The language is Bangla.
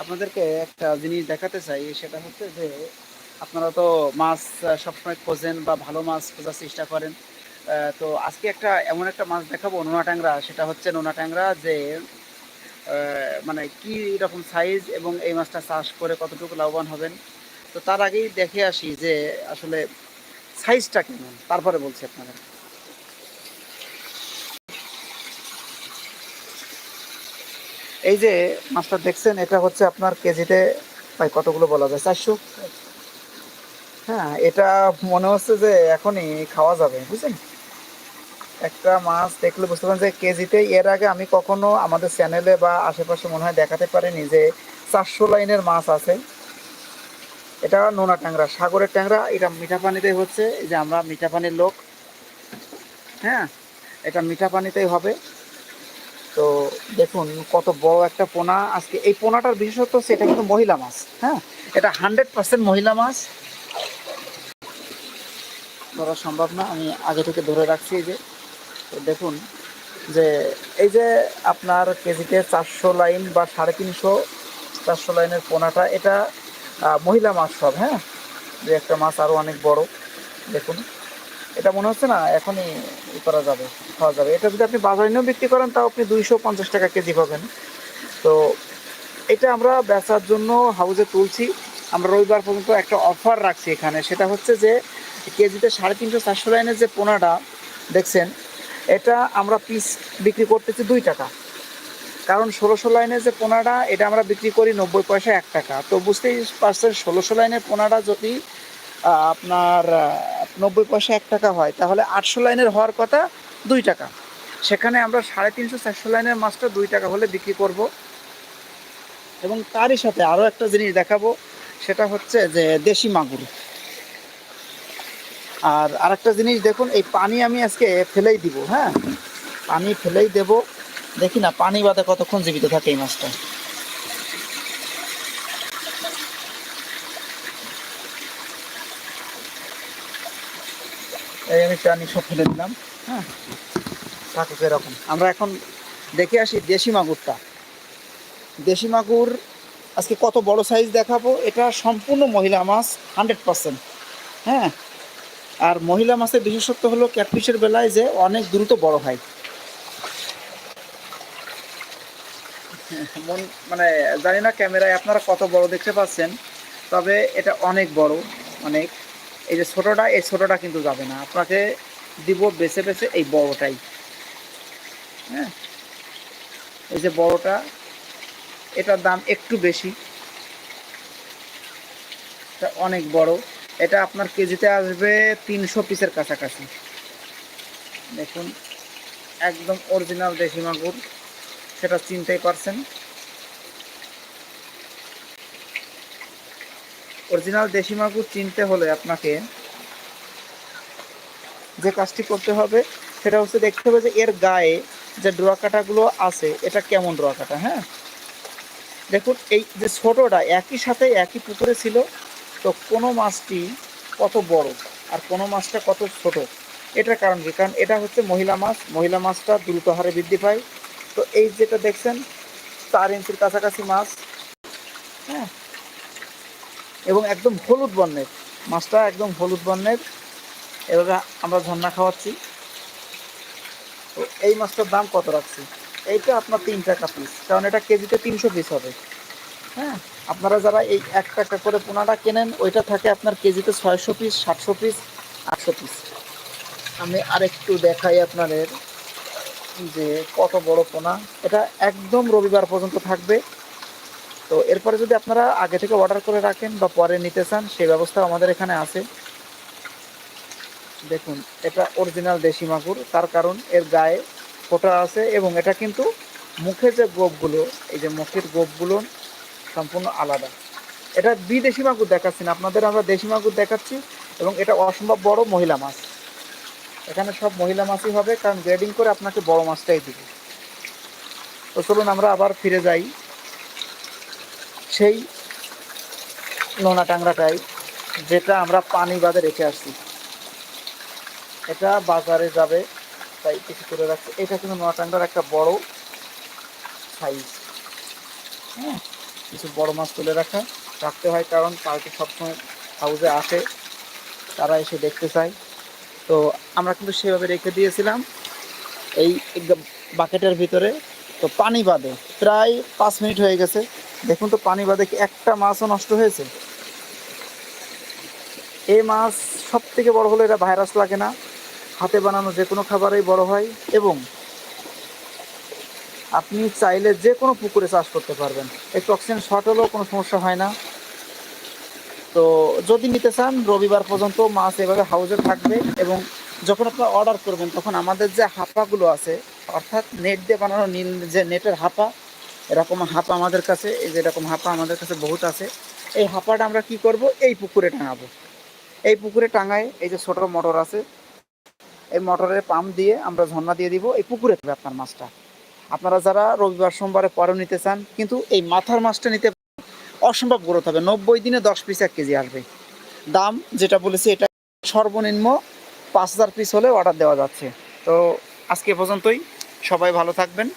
আপনাদেরকে একটা জিনিস দেখাতে চাই, সেটা হচ্ছে যে আপনারা তো মাছ সবসময় খোঁজেন বা ভালো মাছ খোঁজার চেষ্টা করেন। তো আজকে একটা এমন একটা মাছ দেখাবো, নোনা ট্যাংরা। সেটা হচ্ছে নোনা ট্যাংরা যে মানে কি রকম সাইজ এবং এই মাছটা চাষ করে কতটুকু লাভবান হবেন। তো তার আগেই দেখে আসি যে আসলে সাইজটা কেমন। তারপরে বলছি আপনাদের। এই যে মাছটা দেখছেন, এটা হচ্ছে আপনার কেজিতে, ভাই, কতগুলো বলা যায়? চারশো? হ্যাঁ এটা মনে হচ্ছে যে এখনই খাওয়া যাবে, বুঝছেন? একটা মাছ দেখলে বুঝতে পারেন যে কেজিতে, এর আগে আমি কখনো আমাদের চ্যানেলে বা আশেপাশে মনে হয় দেখাতে পারিনি যে চারশো লাইনের মাছ আছে। এটা নোনা ট্যাংরা, সাগরের ট্যাংরা, এটা মিঠা পানিতে হচ্ছে, এই যে আমরা মিঠা পানির লোক। হ্যাঁ এটা মিঠা পানিতেই হবে। তো দেখুন, কত বড় একটা পোনা। আজকে এই পোনাটার বিশেষত্ব হচ্ছে এটা কিন্তু মহিলা মাছ হ্যাঁ? এটা হান্ড্রেড পার্সেন্ট মহিলা মাছ। ধরা সম্ভব না, আমি আগে থেকে ধরে রাখছি যে। দেখুন, যে এই যে আপনার কেজিতে চারশো লাইন বা সাড়ে তিনশো, চারশো লাইনের পোনাটা, এটা মহিলা মাছ সব হ্যাঁ? যে একটা মাছ আরও অনেক বড়, দেখুন। এটা মনে হচ্ছে না, এখনই করা যাবে, খাওয়া যাবে। এটা যদি আপনি বাজারে নিয়েও বিক্রি করেন, তাও আপনি দুইশো পঞ্চাশ টাকা কেজি পাবেন। তো এটা আমরা বেচার জন্য হাউজে তুলছি। আমরা রবিবার পর্যন্ত একটা অফার রাখছি এখানে। সেটা হচ্ছে যে, কেজিতে সাড়ে তিনশো চারশো লাইনের যে পোনাটা, দেখছেন, এটা আমরা পিস বিক্রি করতেছি দুই টাকা। কারণ ষোলোশো লাইনের যে পোনাটা, এটা আমরা বিক্রি করি নব্বই পয়সা এক টাকা। তো বুঝতেই পারছেন, ষোলোশো লাইনের পোনাটা যদি আপনার নব্বই পয়সা এক টাকা হয়, তাহলে আটশো লাইনের হওয়ার কথা দুই টাকা। সেখানে আমরা সাড়ে তিনশো, চারশো লাইনের মাছটা দুই টাকা হলে বিক্রি করব। এবং তারই সাথে আরও একটা জিনিস দেখাবো, সেটা হচ্ছে যে দেশি মাগুর। আর আরেকটা জিনিস দেখুন, এই পানি আমি আজকে ফেলেই দিব হ্যাঁ? পানি ফেলেই দেব। দেখি না, পানি বাদে কতক্ষণ জীবিত থাকে এই মাছটা? এই আমি পানি সব ফেলে দিলাম। হ্যাঁ থাকুক এরকম। আমরা এখন দেখে আসি দেশি মাগুরটা। দেশি মাগুর আজকে কত বড় সাইজ দেখাবো? এটা সম্পূর্ণ মহিলা মাছ হান্ড্রেড পার্সেন্ট হ্যাঁ আর মহিলা মাছের বিশেষত্ব হলো ক্যাটফিশের বেলায় যে অনেক দ্রুত বড় হয়। মন মানে জানি না ক্যামেরায় আপনারা কত বড় দেখতে পাচ্ছেন, তবে এটা অনেক বড়, অনেক। এই যে ছোটোটা, এই ছোটোটা কিন্তু যাবে না। আপনাকে দিব বেছে বেছে এই বড়টাই। হ্যাঁ? এই যে বড়টা, এটার দাম একটু বেশি। এটা অনেক বড়। এটা আপনার কেজিতে আসবে তিনশো পিসের কাছাকাছি। দেখুন, একদম অরিজিনাল দেশি মাগুর। সেটা চিনতেই পারছেন। অরিজিনাল দেশি মাগুর চিনতে হলে আপনাকে যে কাজটি করতে হবে, সেটা হচ্ছে দেখতে হবে যে এর গায়ে যে ডোরা কাটাগুলো আছে, এটা কেমন ডোরা কাটা হ্যাঁ? দেখুন, এই যে ছোটোটা একই সাথে একই পুকুরে ছিল, তো কোনো মাছটি কত বড় আর কোনো মাছটা কত ছোট? এটার কারণ কি? কারণ এটা হচ্ছে মহিলা মাছ, মহিলা মাছটা দ্রুত হারে বৃদ্ধি পায়। তো এই যেটা দেখছেন, চার ইঞ্চির কাছাকাছি মাছ হ্যাঁ? এবং একদম হলুদ বর্ণের। মাছটা একদম হলুদ বর্ণের। এভাবে আমরা ঝর্ণা খাওয়াচ্ছি। তো এই মাছটার দাম কত রাখছি? এইটা আপনার তিন টাকা পিস কারণ এটা কেজিতে তিনশো পিস হবে। হ্যাঁ? আপনারা যারা এই এক টাকা করে পোনাটা কেনেন, ওইটা থাকে আপনার কেজিতে ছয়শো পিস সাতশো পিস আটশো পিস আমি আরেকটু দেখাই আপনাদের যে কত বড় পোনা। এটা একদম রবিবার পর্যন্ত থাকবে। তো এরপরে যদি আপনারা আগে থেকে অর্ডার করে রাখেন বা পরে নিতে চান, সেই ব্যবস্থা আমাদের এখানে আছে। দেখুন, এটা অরিজিনাল দেশি মাগুর, তার কারণ এর গায়ে ফোটা আছে এবং এটা কিন্তু মুখে যে গোপগুলো, এই যে মুখের গোপগুলো সম্পূর্ণ আলাদা। এটা বিদেশি মাগুর দেখাচ্ছি না, আপনাদের আমরা দেশি মাগুর দেখাচ্ছি এবং এটা অসম্ভব বড় মহিলা মাছ। এখানে সব মহিলা মাছই হবে, কারণ গ্রেডিং করে আপনাকে বড় মাছটাই দিবে। তো চলুন আমরা আবার ফিরে যাই। সেই নোনা টাংরাটাই যেটা আমরা পানি বাদে রেখে আসছি। এটা বাজারে যাবে, তাই কিছু করে রাখছি। এটা কিন্তু নোনা টাংরার একটা বড় সাইজ হ্যাঁ কিছু বড় মাছ তুলে রাখা। রাখতে হয় কারণ পার্টি সবসময় হাউসে আসে, তারা এসে দেখতে চায়। তো আমরা কিন্তু সেভাবে রেখে দিয়েছিলাম। এই বাকেটের ভিতরে। তো পানি বাদে। প্রায় পাঁচ মিনিট হয়ে গেছে। দেখুন তো পানি বাদে একটা মাছও নষ্ট হয়েছে? এই মাছ সব থেকে বড় হলো এটা ভাইরাস লাগে না। হাতে বানানো যে কোনো খাবারেই বড় হয় এবং আপনি চাইলে যে কোনো পুকুরে চাষ করতে পারবেন। একটু অক্সিজেন শর্ট হলেও কোনো সমস্যা হয় না। তো যদি নিতে চান, রবিবার পর্যন্ত মাছ এভাবে হাউজে থাকবে এবং যখন আপনারা অর্ডার করবেন, তখন আমাদের যে হাঁপাগুলো আছে, অর্থাৎ নেট দিয়ে বানানো নীল যে নেটের হাঁপা এরকম হাঁপা আমাদের কাছে, এই যে এরকম হাঁপা আমাদের কাছে বহুত আছে। এই হাঁপাটা আমরা কি করব? এই পুকুরে টাঙাবো। এই পুকুরে টাঙায় এই যে ছোট মোটর আছে, এই মোটরের পাম্প দিয়ে আমরা ঝর্ণা দিয়ে দিব এই পুকুরে থাকবে আপনার মাছটা। আপনারা যারা রবিবার, সোমবারে পরেও নিতে চান, কিন্তু এই মাথার মাছটা নিতে অসম্ভব গ্রোথ হবে নব্বই দিনে দশ পিস এক কেজি আসবে। দাম যেটা বলেছি, এটা সর্বনিম্ন পাঁচ হাজার পিস হলে অর্ডার দেওয়া যাচ্ছে। তো আজকে পর্যন্তই। সবাই ভালো থাকবেন।